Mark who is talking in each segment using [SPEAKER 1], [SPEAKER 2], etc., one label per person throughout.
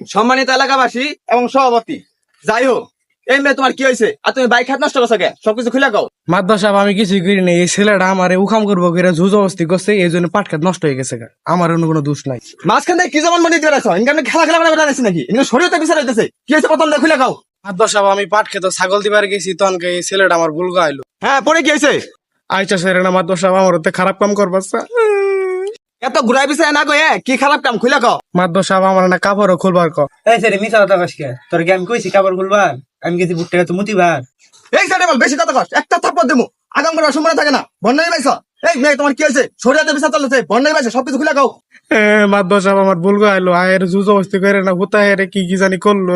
[SPEAKER 1] সম্মানিত এলাকাবাসী এবং সভাপতি যাই হোক এই মেয়ে তোমার কি হয়েছে? আর তুমি বাইক হাত নষ্ট করছ কে সবকিছু খুলে গাও
[SPEAKER 2] মাদ্দা সাহেব আমি কিছুই করি নাই এই ছেলেটা আমারে উখাম করব করে ঝুজ অবস্থি করছে এই জন্য পাট খেত নষ্ট হয়ে গেছে। আমার অন্য কোনো দোষ নাই।
[SPEAKER 1] মাঝখান থেকে কি যেমন মনে দিয়ে রাখছো ইনকাম খেলা খেলা করে বেড়াচ্ছি নাকি? ইনকাম শরীরতে বিচার হইতেছে। কি হয়েছে প্রথম খুলে গাও
[SPEAKER 2] মাদ্দা সাহেব আমি পাট খেত ছাগল দিবার গেছি তখন এই ছেলেটা আমার ভুল গাইলো।
[SPEAKER 1] হ্যাঁ পরে কি হয়েছে?
[SPEAKER 2] আইচা সেরে না মাদ্দা সাহেব আমার খারাপ কাম করবার
[SPEAKER 1] এত ঘুরাই বিচার না গো কি খারাপ কাম খুলে গাও
[SPEAKER 2] মাদ্দা সাহেব আমার না কাপড়ও খুলবার ক
[SPEAKER 3] এই স্যার মিশা কথা তোর কি আমি কইছি কাপড় খুলবার? আমি গেছি বুট টাকা তো মুতিবার।
[SPEAKER 1] এই সাইডে বল বেশি কথা কষ্ট একটা থাপ্পড় দেবো আগাম সময় থাকে না বন্যাই পাইছ এই মেয়ে তোমার কি হয়েছে? শরীরতে বিচার চলতেছে বন্যাই পাইছে সবকিছু খুলে
[SPEAKER 2] সাহেব আমার ভুল গাইলো আয়ের ঝুজ অবস্থি করে না হুতা হেরে কি কি জানি করল।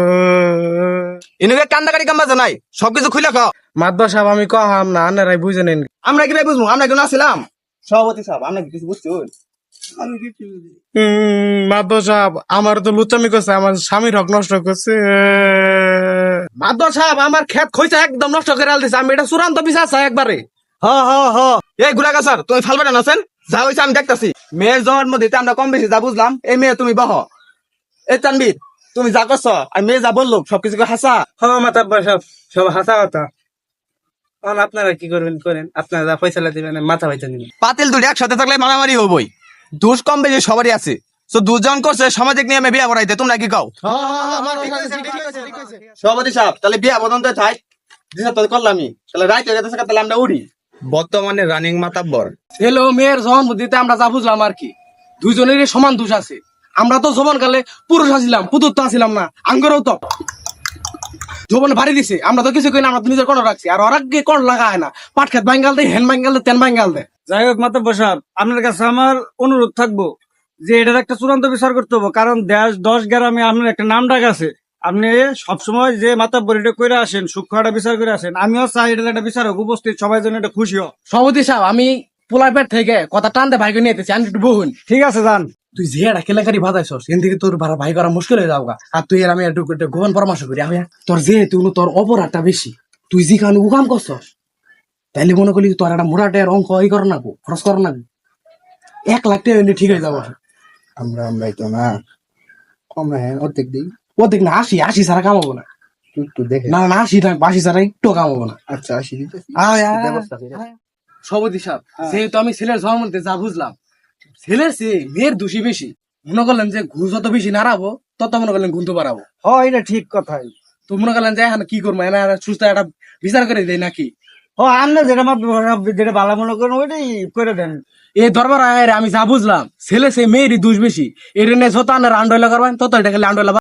[SPEAKER 1] ইনুকে কান্দাকারি কাম বাজে নাই সবকিছু খুলে খাও
[SPEAKER 2] মাদ্দা সাহেব আমি কহাম না আনারাই বুঝে নেন।
[SPEAKER 1] আমরা কি ভাই বুঝব আমরা কেন আসছিলাম সভাপতি সাহেব আমরা কি কিছু বুঝছি?
[SPEAKER 2] মাদ্দা সাহেব আমার তো লুচামি করছে আমার স্বামীর হক নষ্ট করছে। মাদ্দা সাহেব আমার ক্ষেত খইছে একদম নষ্ট করে আলতেছে আমি এটা চূড়ান্ত বিশ্বাস চাই একবারে।
[SPEAKER 1] হ হ হ। এই গুলাগা স্যার তুমি যা হয়েছে আমি দেখতাছি। মেয়ের জন্ম মধ্যে আমরা কম বেশি যা বুঝলাম এই মেয়ে তুমি বহ। এই তানবির তুমি যা করছ আর মেয়ে যা বলল সবকিছু কি হাসা?
[SPEAKER 3] হ মাতাব্বার সব সব হাসা কথা। আপনারা কি করবেন করেন? আপনারা যা পয়সা দিবেন আমি মাথা পয়সা দিবেন।
[SPEAKER 1] পাতিল দুটি একসাথে থাকলে মারামারি হবই। দোষ কম বেশি সবারই আছে। তো দুজন করছে সামাজিক নিয়মে বিয়া করাইতে তোমরা কি কাও? সভাপতি সাহেব তাহলে বিয়া বদন্ত থাই দিশা তো করলামই তাহলে রাইতে গেছে তাহলে আমরা উড়ি। বর্তমানে রানিং মাতাব্বর
[SPEAKER 2] ছেলে ও মেয়ের জবান বুদ্ধিতে আমরা যা বুঝলাম আর কি। দুইজনেরই সমান দোষ আছে। আমরা তো জবান কালে পুরুষ আছিলাম পুতুর তো আছিলাম না আঙ্গরও তো। জবান ভারী দিছে আমরা তো কিছু কই না আমরা তো নিজের কোন রাখছি। আর ওরা কি কোন লাগায় না। পাট খেত বাঙ্গাল দেয় হ্যান বাঙ্গাল দেয় তেন বাঙ্গাল দেয়
[SPEAKER 3] যাই হোক মাতাব্বার সাহেব আপনার কাছে আমার অনুরোধ থাকব যে এটার একটা চূড়ান্ত বিচার করতে হবে কারণ দেশ দশ গ্রামে আপনার একটা নাম ডাক আছে। আপনি সবসময় যে মাতাব্বর এটা করে আসেন সূক্ষ্ম একটা বিচার করে আসেন আমিও চাই এটার একটা বিচার হোক উপস্থিত সবাই যেন এটা খুশি হোক
[SPEAKER 2] সভাপতি সাহেব আমি পোলার পেট থেকে কথা টানতে ভাইকে নিয়ে এসেছি আমি একটু বহুন।
[SPEAKER 3] ঠিক আছে যান।
[SPEAKER 2] তুই যে একটা কেলেকারি বাজাইছস এন থেকে তোর ভাড়া ভাই করা মুশকিল হয়ে যাও গা। আর তুই আর আমি একটু গোপন পরামর্শ করি আমি তোর যে তুই তোর অপরাধটা বেশি তুই যে কারণে উকাম করছস তাইলে মনে করলি তোর একটা মোটাটের অঙ্ক ই কর না খরচ কর না এক লাখ টাকা এমনি ঠিক হয়ে যাব।
[SPEAKER 4] আমরা আমরাই তো না। কম হ্যাঁ অর্ধেক দিই।
[SPEAKER 2] দেখ না আশি ছাড়া কামাবো না।
[SPEAKER 4] একটু দেখে
[SPEAKER 2] না না টাকা আশি ছাড়া একটু কামাবো না।
[SPEAKER 4] আচ্ছা আসি
[SPEAKER 2] সভাপতি সাহেব যেহেতু আমি ছেলের যা বুঝলাম ছেলের চেয়ে মেয়ের দোষী বেশি। মনে করলেন যে ঘুষ যত বেশি নাড়াবো তত মনে করলেন গুনতে পারাবো
[SPEAKER 3] হ এটা ঠিক কথাই।
[SPEAKER 2] তো মনে করলেন যে এখন কি করব এনা সুস্থ একটা বিচার করে দেয় নাকি?
[SPEAKER 3] ও যেটা মনে করে দেন।
[SPEAKER 2] এ দরবার আমি যা বুঝলাম। ছেলে সে মেয়েরই দুষ বেশি। এর নিয়ে যত আন্ডার আন্ডোলা করবেন, তত এটা খালি আন্ডয়লা